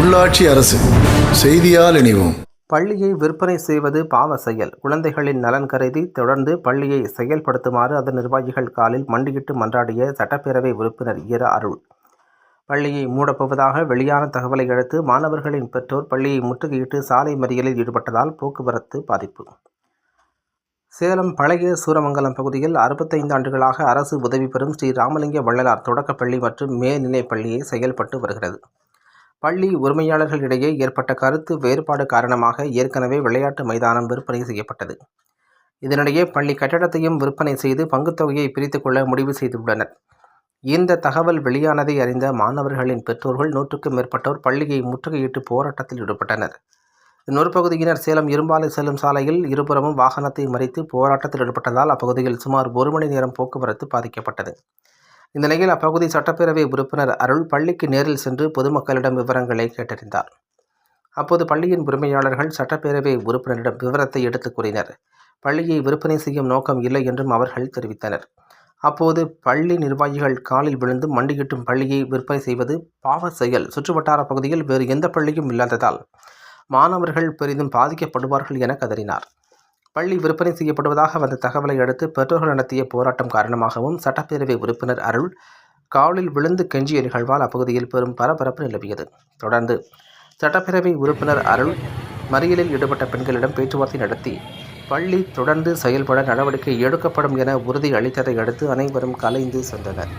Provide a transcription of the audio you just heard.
உள்ளாட்சி அரசு செய்தியால் இணைவோம். பள்ளியை விற்பனை செய்வது பாவ செயல். குழந்தைகளின் நலன் கருதி தொடர்ந்து பள்ளியை செயல்படுத்துமாறு அதன் நிர்வாகிகள் காலில் மண்டியிட்டு மன்றாடிய சட்டப்பேரவை உறுப்பினர் ஈர அருள். பள்ளியை மூடப்போவதாக வெளியான தகவலை அடுத்து மாணவர்களின் பெற்றோர் பள்ளியை முற்றுகையிட்டு சாலை மறியலில் ஈடுபட்டதால் போக்குவரத்து பாதிப்பு. சேலம் பழைய சூரமங்கலம் பகுதியில் அறுபத்தைந்து ஆண்டுகளாக அரசு உதவி பெறும் ஸ்ரீ ராமலிங்க வள்ளலார் தொடக்கப்பள்ளி மற்றும் மேல்நிலைப் பள்ளியை செயல்பட்டு வருகிறது. பள்ளி உரிமையாளர்களிடையே ஏற்பட்ட கருத்து வேறுபாடு காரணமாக ஏற்கனவே விளையாட்டு மைதானம் விற்பனை செய்யப்பட்டது. இதனிடையே பள்ளி கட்டடத்தையும் விற்பனை செய்து பங்குத் தொகையை கொள்ள முடிவு செய்துள்ளனர். இந்த தகவல் வெளியானதை அறிந்த மாணவர்களின் பெற்றோர்கள் நூற்றுக்கும் மேற்பட்டோர் பள்ளியை முற்றுகையிட்டு போராட்டத்தில் ஈடுபட்டனர். இன்னொரு பகுதியினர் சேலம் இரும்பாலை செல்லும் சாலையில் இருபுறமும் வாகனத்தை மறித்து போராட்டத்தில் ஈடுபட்டதால் அப்பகுதியில் சுமார் ஒரு மணி நேரம் போக்குவரத்து பாதிக்கப்பட்டது. இந்த நிலையில் அப்பகுதி சட்டப்பேரவை உறுப்பினர் அருள் பள்ளிக்கு நேரில் சென்று பொதுமக்களிடம் விவரங்களை கேட்டறிந்தார். அப்போது பள்ளியின் உரிமையாளர்கள் சட்டப்பேரவை உறுப்பினரிடம் விவரத்தை எடுத்துக் கூறினர். பள்ளியை விற்பனை செய்யும் நோக்கம் இல்லை என்றும் அவர்கள் தெரிவித்தனர். அப்போது பள்ளி நிர்வாகிகள் காலில் விழுந்து மண்டியிட்டும் பள்ளியை விற்பனை செய்வது பாவ செயல். சுற்றுவட்டார பகுதியில் வேறு எந்த பள்ளியும் இல்லாததால் மாணவர்கள் பெரிதும் பாதிக்கப்படுவார்கள் என கதறினார். பள்ளி விற்பனை செய்யப்படுவதாக வந்த தகவலை அடுத்து பெற்றோர்கள் நடத்திய போராட்டம் காரணமாகவும் சட்டப்பேரவை உறுப்பினர் அருள் காலில் விழுந்து கெஞ்சிய நிகழ்வால் அப்பகுதியில் பெரும் பரபரப்பு நிலவியது. தொடர்ந்து சட்டப்பேரவை உறுப்பினர் அருள் மறியலில் ஈடுபட்ட பெண்களிடம் பேச்சுவார்த்தை நடத்தி பள்ளி தொடர்ந்து செயல்பட நடவடிக்கை எடுக்கப்படும் என உறுதி அளித்ததை அடுத்து அனைவரும் கலைந்து சென்றனர்.